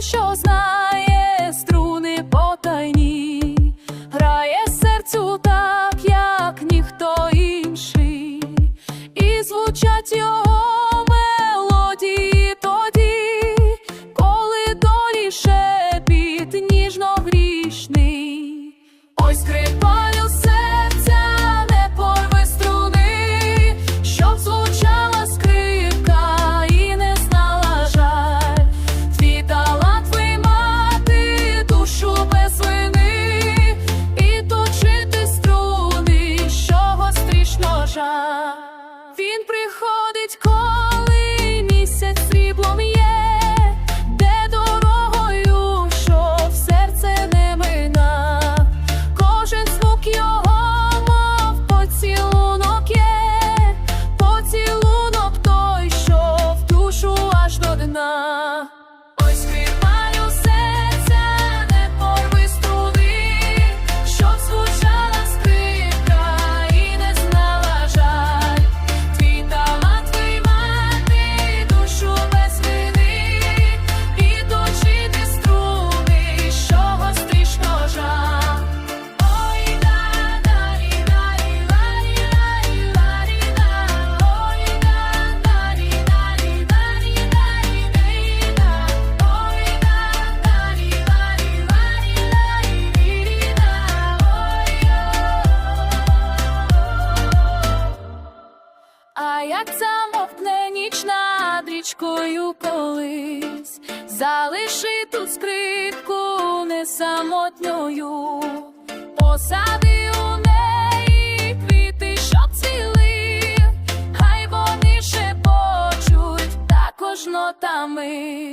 що знає струни потайні, грає серцю так, як ніхто інший, і звучать його тоді, коли долі шепіт ніжно ось крипа. ходить. як замовкне ніч над річкою колись, залиши ту скрипку не самотньою, посади у неї квіти, що цвіли, хай вони ще почуть також нотами.